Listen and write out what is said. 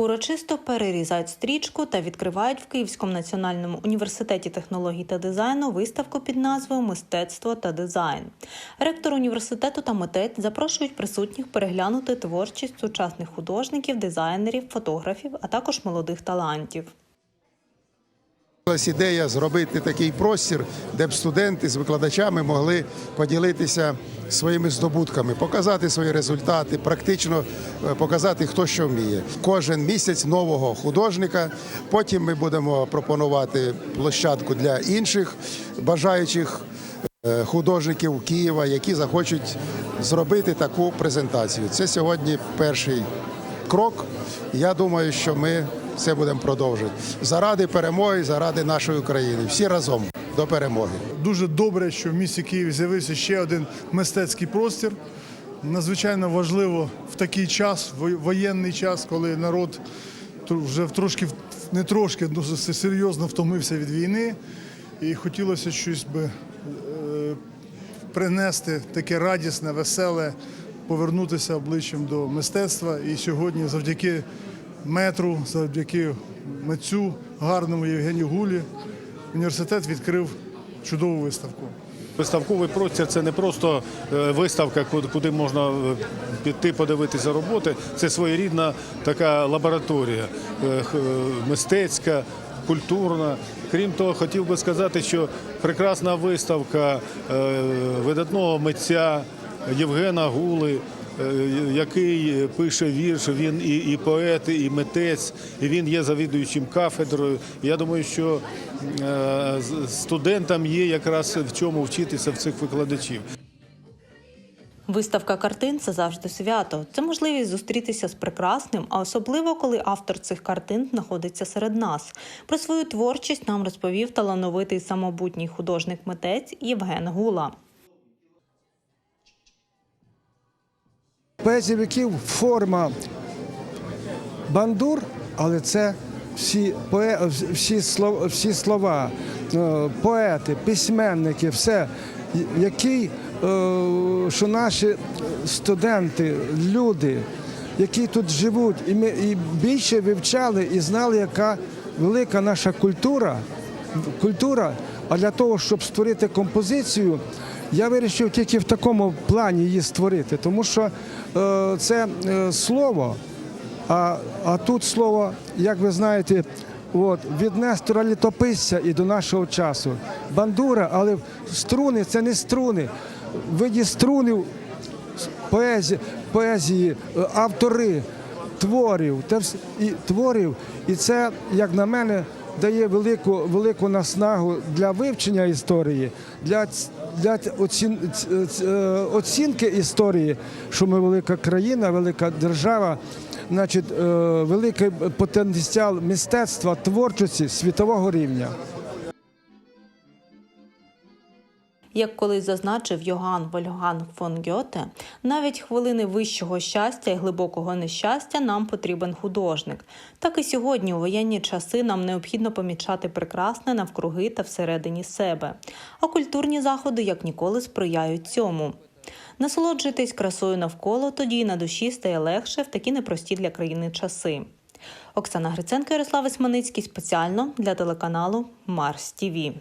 Урочисто перерізають стрічку та відкривають в Київському національному університеті технологій та дизайну виставку під назвою Мистецтво та дизайн. Ректор університету та митець запрошують присутніх переглянути творчість сучасних художників, дизайнерів, фотографів, а також молодих талантів. Ідея зробити такий простір, де б студенти з викладачами могли поділитися своїми здобутками, показати свої результати, практично е, показати, хто що вміє. Кожен місяць нового художника. Потім ми будемо пропонувати площадку для інших бажаючих е, художників Києва, які захочуть зробити таку презентацію. Це сьогодні перший крок. Я думаю, що ми це будемо продовжувати заради перемоги, заради нашої України. Всі разом до перемоги. Дуже добре, що в місті Києві з'явився ще один мистецький простір. Надзвичайно важливо в такий час, во- воєнний час, коли народ вже трошки не трошки ну, с- серйозно втомився від війни, і хотілося щось би е, принести таке радісне, веселе, повернутися обличчям до мистецтва. І сьогодні, завдяки метру, завдяки митцю гарному Євгенію Гулі, університет відкрив чудову виставку. Виставковий простір це не просто е, виставка, куди- можна е, піти подивитися роботи. Це своєрідна така лабораторія е, мистецька, культурна. Крім того, хотів би сказати, що прекрасна виставка видатного митця Євгена Гули. Е, Який пише вірш, він і, і поет, і митець, і він є завідуючим кафедрою. Я думаю, що е, студентам є якраз в чому вчитися в цих викладачів. Виставка картин це завжди свято. Це можливість зустрітися з прекрасним, а особливо коли автор цих картин знаходиться серед нас. Про свою творчість нам розповів талановитий самобутній художник-митець Євген Гула. Поезія форма бандур, але це всі, всі, слова, всі слова, е, поети, письменники, все, які, е, що наші студенти, люди, які тут живуть, і ми і більше вивчали і знали, яка велика наша культура, культура. А для того, щоб створити композицію, я вирішив тільки в такому плані її створити, тому що е, це е, слово, а, а тут слово, як ви знаєте, от, від Нестора літописця і до нашого часу. Бандура, але струни це не струни. Виді струнів поезії, поезії, автори творів, і творів, і це, як на мене, дає велику, велику наснагу для вивчення історії, для, для оцін, е, оцінки історії, що ми велика країна, велика держава. Значить, е, великий потенціал мистецтва, творчості світового рівня. Як колись зазначив Йоганн Вольфганг фон Гьоте, навіть хвилини вищого щастя і глибокого нещастя нам потрібен художник. Так і сьогодні, у воєнні часи, нам необхідно помічати прекрасне навкруги та всередині себе. А культурні заходи як ніколи сприяють цьому. Насолоджуйтесь красою навколо, тоді і на душі стає легше в такі непрості для країни часи. Оксана Гриценко, Ярослав Ісманицький спеціально для телеканалу Марс Тіві.